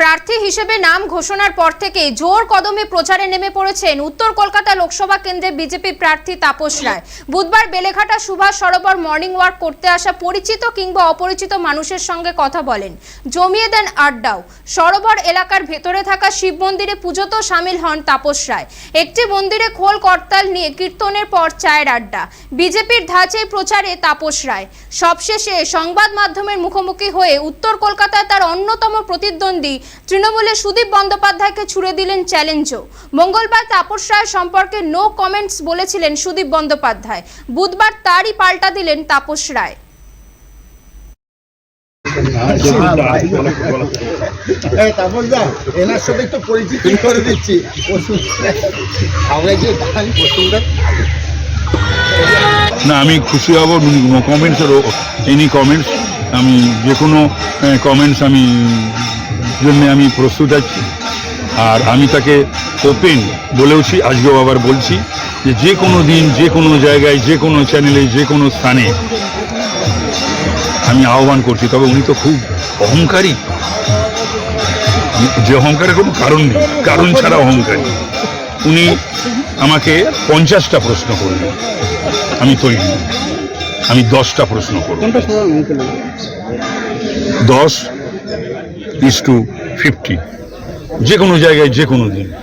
প্রার্থী হিসেবে নাম ঘোষণার পর থেকে জোর কদমে প্রচারে নেমে পড়েছেন উত্তর কলকাতা লোকসভা কেন্দ্রে বিজেপি প্রার্থী তাপস রায়। বুধবার বেলেঘাটা সুভাষ সরোবর মর্নিং ওয়াক করতে আসা পরিচিত কিংবা অপরিচিত মানুষের সঙ্গে কথা বলেন। জমিয়ে দেন আড্ডাও। সরোবর এলাকার ভেতরে থাকা শিব মন্দিরে পুজোতেও সামিল হন তাপস রায়। একটি মন্দিরে খোল করতাল নিয়ে কীর্তনের পর চায়ের আড্ডা। বিজেপির ধাঁচে প্রচারে তাপস রায়। সবশেষে সংবাদ মাধ্যমের মুখোমুখি হয়ে উত্তর কলকাতায় তার অন্যতম প্রতিদ্বন্দ্বী তৃণমূলের সুদীপ বন্দ্যোপাধ্যায়কে ছুড়ে দিলেন চ্যালেঞ্জও। মঙ্গলবার তাপস রায় সম্পর্কে নো কমেন্টস বলেছিলেন সুদীপ বন্দ্যোপাধ্যায়। বুধবার তারই পাল্টা দিলেন তাপস রায়। এই এনার সাথে একটু পরিচিতি করে দিচ্ছি। আমরা যে দাঁড়ান ওষুধটা না আমি খুশি হব কমেন্টস আর এনি কমেন্টস আমি যে কোনো কমেন্টস আমি জন্য আমি প্রস্তুত আছি। আর আমি তাকে ওপেন বলেওছি আজকেও আবার বলছি যে যে কোনো দিন যে কোনো জায়গায় যে কোনো চ্যানেলে যে কোনো স্থানে আমি আহ্বান করছি। তবে উনি তো খুব অহংকারী। যে অহংকারের কোনো কারণ নেই। কারণ ছাড়া অহংকারী। উনি আমাকে পঞ্চাশটা প্রশ্ন করলেন। আমি তৈরি। আমি দশটা প্রশ্ন করব। দশ ইস টু ফিফটি যে কোনো জায়গায় যে কোনো দিন।